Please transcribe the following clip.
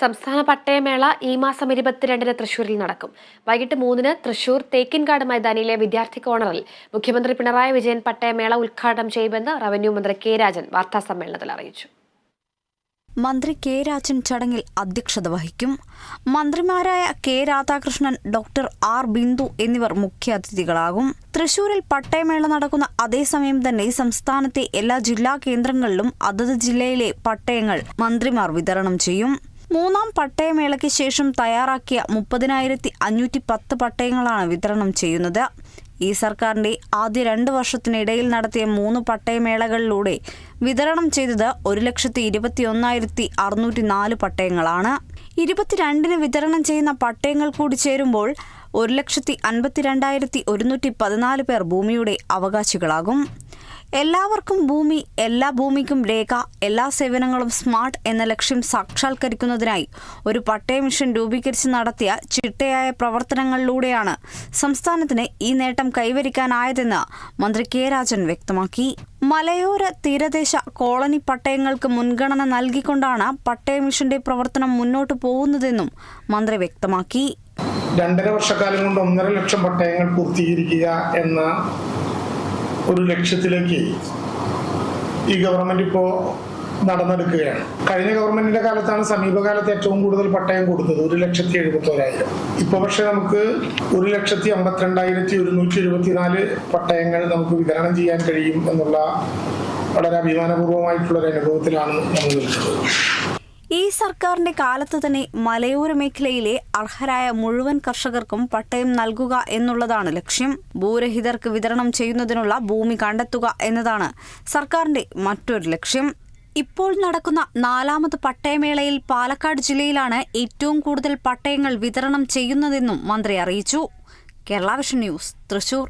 സംസ്ഥാന പട്ടയമേള ഈ മാസം ഇരുപത്തിരണ്ടിന് തൃശൂരിൽ നടക്കും. വൈകിട്ട് മൂന്നിന് തൃശൂർ തേക്കിൻകാട് മൈതാനിയിലെ വിദ്യാർത്ഥി കോണറിൽ മുഖ്യമന്ത്രി പിണറായി വിജയൻ പട്ടയമേള ഉദ്ഘാടനം ചെയ്യുമെന്ന് റവന്യൂ മന്ത്രി കെ രാജൻ വാർത്താസമ്മേളനത്തിൽ അറിയിച്ചു. മന്ത്രി കെ രാജൻ ചടങ്ങിൽ അധ്യക്ഷത വഹിക്കും. മന്ത്രിമാരായ K Radhakrishnan doctor R Bindu എന്നിവർ മുഖ്യാതിഥികളാകും തൃശൂരിൽ പട്ടയമേള നടക്കുന്ന അതേസമയം തന്നെ സംസ്ഥാനത്തെ എല്ലാ ജില്ലാ കേന്ദ്രങ്ങളിലും അതത് ജില്ലയിലെ പട്ടയങ്ങൾ മന്ത്രിമാർ വിതരണം ചെയ്യും. മൂന്നാം പട്ടയമേളയ്ക്ക് ശേഷം തയ്യാറാക്കിയ മുപ്പതിനായിരത്തി അഞ്ഞൂറ്റി പത്ത് പട്ടയങ്ങളാണ് വിതരണം ചെയ്യുന്നത്. ഈ സർക്കാരിന്റെ ആദ്യ രണ്ട് വർഷത്തിനിടയിൽ നടത്തിയ മൂന്ന് പട്ടയമേളകളിലൂടെ വിതരണം ചെയ്തത് ഒരു ലക്ഷത്തി ഇരുപത്തി ഒന്നായിരത്തി അറുന്നൂറ്റി നാല് പട്ടയങ്ങളാണ്. ഇരുപത്തിരണ്ടിന് വിതരണം ചെയ്യുന്ന പട്ടയങ്ങൾ കൂടി ചേരുമ്പോൾ ഒരു ലക്ഷത്തി അൻപത്തിരണ്ടായിരത്തി ഒരുന്നൂറ്റി പതിനാല് പേർ ഭൂമിയുടെ അവകാശികളാകും. എല്ലാവർക്കും ഭൂമി എല്ലാ ഭൂമിക്കും രേഖ എല്ലാ സേവനങ്ങളും സ്മാർട്ട് എന്ന ലക്ഷ്യം സാക്ഷാത്കരിക്കുന്നതിനായി ഒരു പട്ടയ മിഷൻ രൂപീകരിച്ച് നടത്തിയ ചിട്ടയായ പ്രവർത്തനങ്ങളിലൂടെയാണ് സംസ്ഥാനത്തിന് ഈ നേട്ടം കൈവരിക്കാനായതെന്ന് മന്ത്രി കെ രാജൻ വ്യക്തമാക്കി. മലയോര തീരദേശ കോളനി പട്ടയങ്ങൾക്ക് മുൻഗണന നൽകിക്കൊണ്ടാണ് പട്ടയ മിഷന്റെ പ്രവർത്തനം മുന്നോട്ട് പോകുന്നതെന്നും മന്ത്രി വ്യക്തമാക്കി. രണ്ടര വർഷക്കാലം കൊണ്ട് ഒന്നര ലക്ഷം പട്ടയങ്ങൾ പൂർത്തീകരിക്കുക എന്ന ഒരു ലക്ഷ്യത്തിലേക്ക് ഈ ഗവൺമെന്റ് ഇപ്പോ നടന്നെടുക്കുകയാണ്. കഴിഞ്ഞ ഗവൺമെന്റിന്റെ കാലത്താണ് സമീപകാലത്ത് ഏറ്റവും കൂടുതൽ പട്ടയം കൊടുത്തത് ഒരു ലക്ഷത്തി എഴുപത്തി ഒരായിരം ഇപ്പൊ പക്ഷെ നമുക്ക് ഒരു ലക്ഷത്തി അമ്പത്തിരണ്ടായിരത്തി ഒരുന്നൂറ്റി എഴുപത്തിനാല് പട്ടയങ്ങൾ നമുക്ക് വിതരണം ചെയ്യാൻ കഴിയും എന്നുള്ള വളരെ അഭിമാനപൂർവമായിട്ടുള്ള ഒരു അനുഭവത്തിലാണ് നമ്മൾ നിൽക്കുന്നത്. സർക്കാരിന്റെ കാലത്ത് തന്നെ മലയോര മേഖലയിലെ അർഹരായ മുഴുവൻ കർഷകർക്കും പട്ടയം നൽകുക എന്നുള്ളതാണ് ലക്ഷ്യം. ഭൂരഹിതർക്ക് വിതരണം ചെയ്യുന്നതിനുള്ള ഭൂമി കണ്ടെത്തുക എന്നതാണ് സർക്കാരിന്റെ മറ്റൊരു ലക്ഷ്യം. ഇപ്പോൾ നടക്കുന്ന നാലാമത് പട്ടയമേളയിൽ പാലക്കാട് ജില്ലയിലാണ് ഏറ്റവും കൂടുതൽ പട്ടയങ്ങൾ വിതരണം ചെയ്യുന്നതെന്നും മന്ത്രി അറിയിച്ചു. Kerala vision news Thrissur.